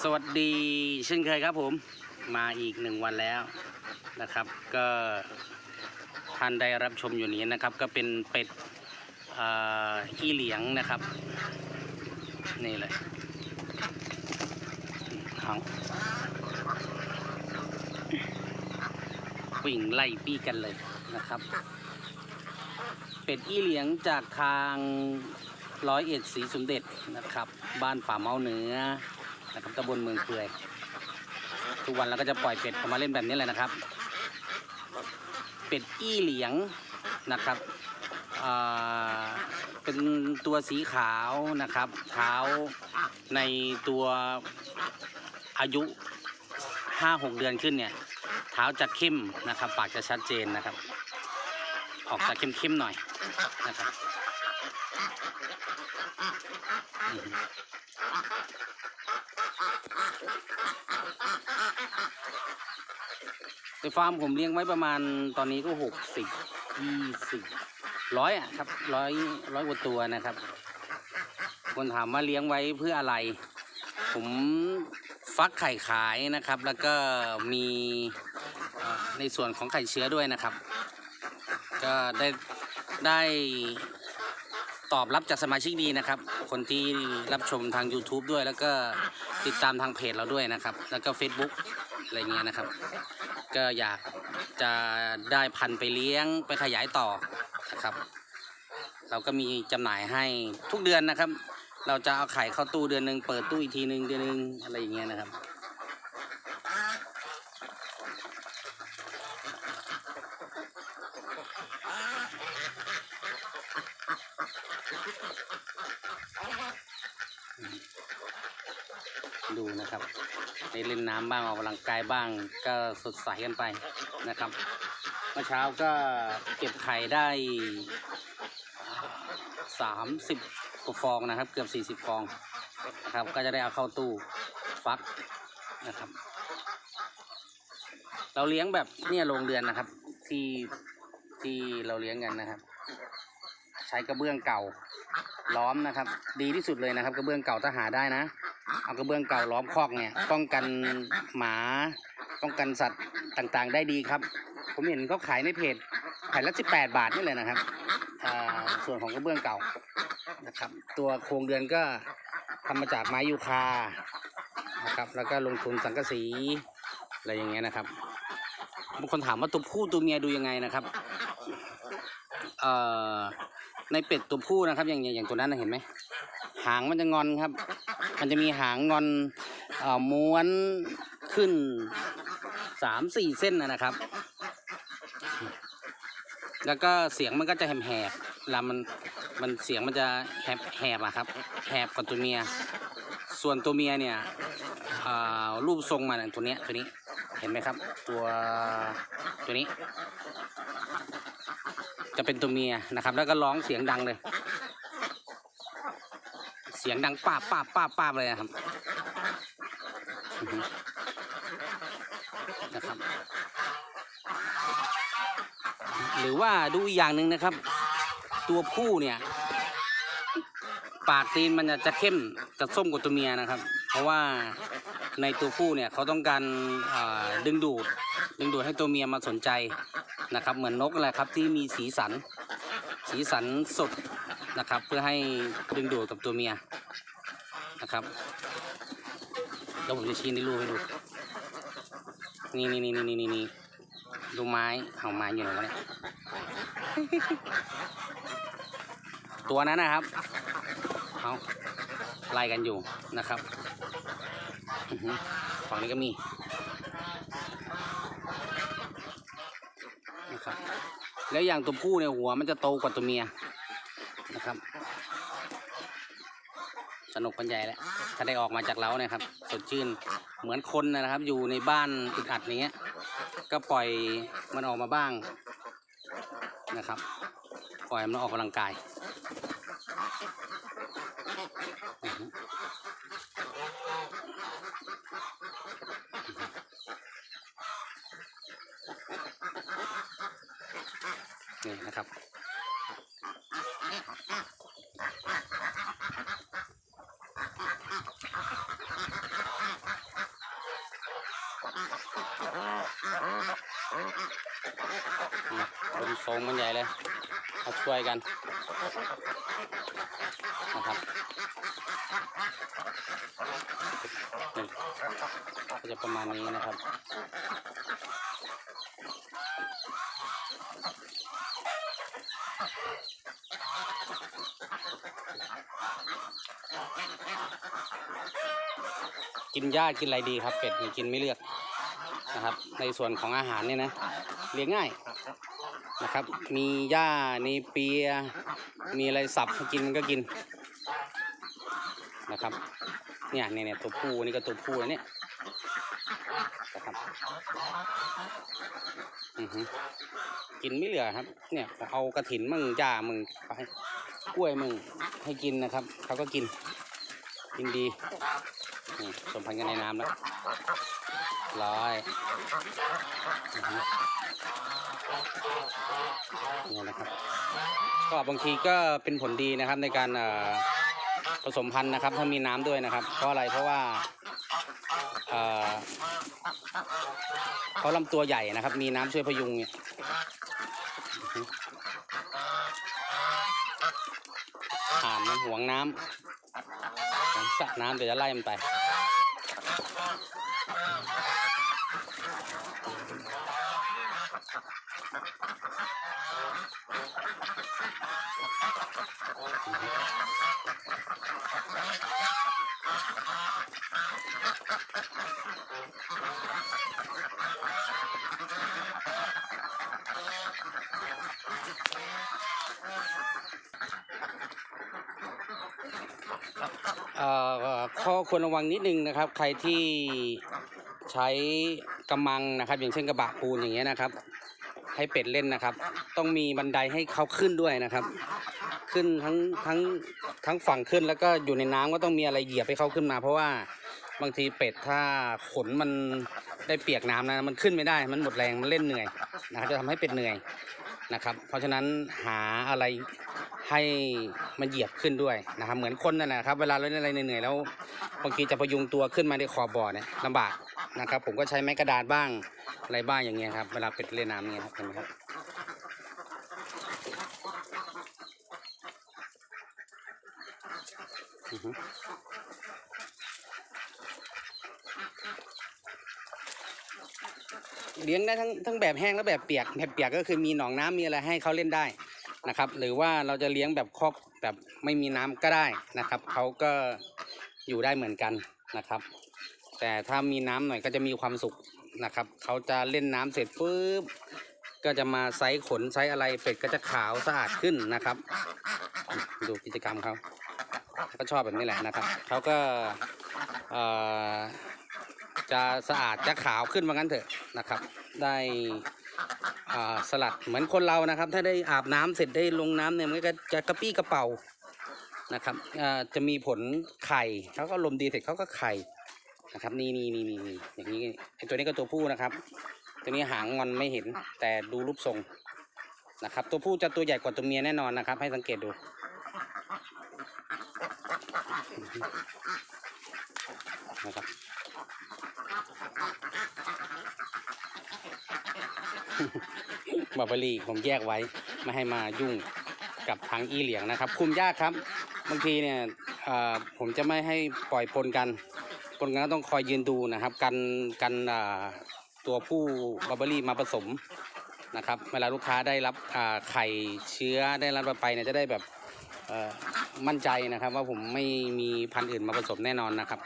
สวัสดีเช่นเคยครับผมมาอีกหนึ่งวันแล้วนะครับ ก็ท่านได้รับชมอยู่นี้นะครับ ก็เป็นเป็ดขี้เหลียงนะครับ นี่เลยเอาวิ่งไล่ปี้กันเลยนะครับ เป็ดอี้เหลียงจากทาง ร้อยเอ็ดสีสมเด็จนะครับ บ้านป่าเมาเหนือนะครับตำบลเมืองเปื่อย ทุกวันเราก็จะปล่อยเป็ดออกมาเล่นแบบนี้เลยนะครับ เป็ดอี้เหลียงนะครับอ่าเป็นตัวสีขาวนะครับเท้าในตัวอายุห้าหกเดือนขึ้นเนี่ยเท้าจะเข้มนะครับ ปากจะชัดเจนนะครับ ออกจะเข้มๆหน่อยนะครับ ในฟาร์มผมเลี้ยงไว้ประมาณตอนนี้ก็หกสิบยี่สิบร้อยอะครับร้อยร้อยกว่าตัวนะครับ คนถามว่าเลี้ยงไว้เพื่ออะไร ผมฟักไข่ขายนะครับ แล้วก็มีในส่วนของไข่เชื้อด้วยนะครับ ก็ได้ได้ ตอบรับจากสมาชิกดีนะครับ คนที่รับชมทาง YouTube ด้วย แล้วก็ติดตามทางเพจเราด้วยนะครับ แล้วก็ Facebook อะไรเงี้ยนะครับ ก็อยากจะได้พันธุ์ไปเลี้ยงไปขยายต่อนะครับ เราก็มีจำหน่ายให้ทุกเดือนนะครับ เราจะเอาไข่เข้าตู้เดือนหนึ่งเปิดตู้อีกทีหนึ่งเดือนหนึ่งอะไรอย่างเงี้ยนะครับ ดูนะครับได้เล่นน้ำบ้างออกกำลังกายบ้างก็สดใสกันไปนะครับ เมื่อเช้าก็เก็บไข่ได้สามสิบกว่าฟองนะครับ เกือบสี่สิบฟองนะครับ ก็จะได้เอาเข้าตู้ฟักนะครับ เราเลี้ยงแบบเนี่ยโรงเรือนนะครับ ที่ที่เราเลี้ยงกันนะครับ ใช้กระเบื้องเก่าล้อมนะครับ ดีที่สุดเลยนะครับ กระเบื้องเก่าถ้าหาได้นะ เอากระเบื้องเก่าล้อมคอกเนี่ย ป้องกันหมาป้องกันสัตว์ต่างๆ ได้ดีครับ ผมเห็นเขาขายในเพจแผ่นละ18บาทนี่เลยนะครับอ่าส่วนของกระเบื้องเก่านะครับ ตัวโครงเรือนก็ทำมาจากไม้ยูคานะครับแล้วก็ลงทุนสังกะสีอะไรอย่างเงี้ยนะครับบางคนถามว่าตัวผู้ตัวเมียดูยังไงนะครับ เอ่อ ในเป็ดตัวผู้นะครับ อย่างอย่างตัวนั้นนะเห็นไหมหางมันจะงอนครับ มันจะมีหางงอนเอ่อม้วนขึ้นสามสี่เส้นนะนะครับ แล้วก็เสียงมันก็จะแหบๆลามันมันเสียงมันจะแหบแหบอะครับแหบกว่าตัวเมีย ส่วนตัวเมียเนี่ยอ่ารูปทรงมันตัวเนี้ยตัวนี้เห็นไหมครับ ตัวตัวนี้ จะเป็นตัวเมียนะครับ แล้วก็ร้องเสียงดังเลย เสียงดังป้าบป้าบป้าบป้าบเลยนะครับนะครับ หรือว่าดูอีกอย่างหนึ่งนะครับ ตัวผู้เนี่ยปากตีนมันจะเข้มจะส้มกว่าตัวเมียนะครับ เพราะว่าในตัวผู้เนี่ยเขาต้องการดึงดูด ดึงดูดให้ตัวเมียมาสนใจ นะครับ เหมือนนกแหละครับที่มีสีสัน สีสันสดนะครับ เพื่อให้ดึงดูดกับตัวเมียนะครับแล้วผมจะชี้ในรูปให้ดูนี่นี่นี่นี่นี่นี่ดูไม้เอาไม้อยู่ไหนวะเนี่ยตัวนั้นนะครับเอาไล่กันอยู่นะครับฝั่งนี้ก็มีนะครับ แล้วอย่างตัวผู้เนี่ยหัวมันจะโตกว่าตัวเมียนะครับสนุกกันใหญ่แหละถ้าได้ออกมาจากเล้าเนี่ยครับสดชื่นเหมือนคนนะครับ อยู่ในบ้านอึดอัดอย่างเงี้ย ก็ปล่อยมันออกมาบ้างนะครับ ปล่อยมันออกกำลังกาย นี่นะครับ คนทรงมันใหญ่เลยเขาช่วยกันนะครับก็จะประมาณนี้นะครับ กินหญ้ากินอะไรดีครับ เป็ดนี่กินไม่เลือกนะครับ ในส่วนของอาหารเนี่ยนะเลี้ยงง่ายนะครับ มีหญ้ามีเปีย มีอะไรสับให้กินมันก็กินนะครับเนี่ยเนี่ยเนี่ยตัวผู้นี่ก็ตัวผู้เนี่ยนะครับอือฮึกินไม่เหลือครับ เนี่ยเอากระถินมึงหญ้ามึงไปกล้วยมึงให้กินนะครับเขาก็กิน กินดี นี่ผสมพันธุ์กันในน้ำแล้วร้อยนี่นะครับ ก็บางทีก็เป็นผลดีนะครับในการผสมพันธุ์นะครับ ถ้ามีน้ำด้วยนะครับ เพราะอะไรเพราะว่าเขาลำตัวใหญ่นะครับ มีน้ำช่วยพยุงเนี่ยอือฮึห่านมันหวงน้ำ สระน้ำเดี๋ยวจะไล่มันไป ข้อควรระวังนิดนึงนะครับ ใครที่ใช้กำมังนะครับ อย่างเช่นกระบะปูนอย่างเงี้ยนะครับ ให้เป็ดเล่นนะครับ ต้องมีบันไดให้เขาขึ้นด้วยนะครับ ขึ้นทั้งทั้งทั้งฝั่งขึ้นแล้วก็อยู่ในน้ำก็ต้องมีอะไรเหยียบให้เขาขึ้นมา เพราะว่าบางทีเป็ดถ้าขนมันได้เปียกน้ำนะมันขึ้นไม่ได้มันหมดแรงมันเล่นเหนื่อยนะครับจะทำให้เป็ดเหนื่อยนะครับ เพราะฉะนั้นหาอะไร ให้มันเหยียบขึ้นด้วยนะครับเหมือนคนนั่นแหละครับเวลาเราเล่นอะไรเหนื่อยๆแล้วบางทีจะพยุงตัวขึ้นมาในขอบบ่อเนี่ยลำบากนะครับ ผมก็ใช้ไม้กระดาษบ้างอะไรบ้างอย่างเงี้ยครับเวลาเป็ดเล่นน้ำเนี่ยครับเห็นไหมครับเลี้ยงได้ทั้งทั้งแบบแห้งและแบบเปียกแบบเปียกก็คือมีหนองน้ำมีอะไรให้เขาเล่นได้ นะครับ หรือว่าเราจะเลี้ยงแบบคอกแบบไม่มีน้ำก็ได้นะครับเขาก็อยู่ได้เหมือนกันนะครับ แต่ถ้ามีน้ำหน่อยก็จะมีความสุขนะครับเขาจะเล่นน้ำเสร็จปุ๊บก็จะมาไซส์ขนไซส์อะไรเป็ดก็จะขาวสะอาดขึ้นนะครับ ดูกิจกรรมเขาก็ชอบแบบนี้แหละนะครับเขาก็จะสะอาดจะขาวขึ้นว่างั้นเถอะนะครับ ได้ อ่าสลัดเหมือนคนเรานะครับ ถ้าได้อาบน้ำเสร็จได้ลงน้ำเนี่ยมันก็จะกระปี้กระเป๋านะครับอ่าจะมีผลไข่เขาก็ลมดีเสร็จเขาก็ไข่นะครับ นี่นี่นี่นี่นี่อย่างนี้ไอตัวนี้ก็ตัวผู้นะครับ ตัวนี้หางงอนไม่เห็น แต่ดูรูปทรงนะครับ ตัวผู้จะตัวใหญ่กว่าตัวเมียแน่นอนนะครับ ให้สังเกตดูนะครับ บาบารีผมแยกไว้ไม่ให้มายุ่งกับทางอีเหลียงนะครับ คุมยากครับ บางทีเนี่ยผมจะไม่ให้ปล่อยปนกัน ปนกันก็ต้องคอยยืนดูนะครับ กันกันตัวผู้บาบารีมาผสมนะครับเวลาลูกค้าได้รับไข่เชื้อได้รับไปเนี่ยจะได้แบบมั่นใจนะครับ ว่าผมไม่มีพันธุ์อื่นมาผสมแน่นอนนะครับ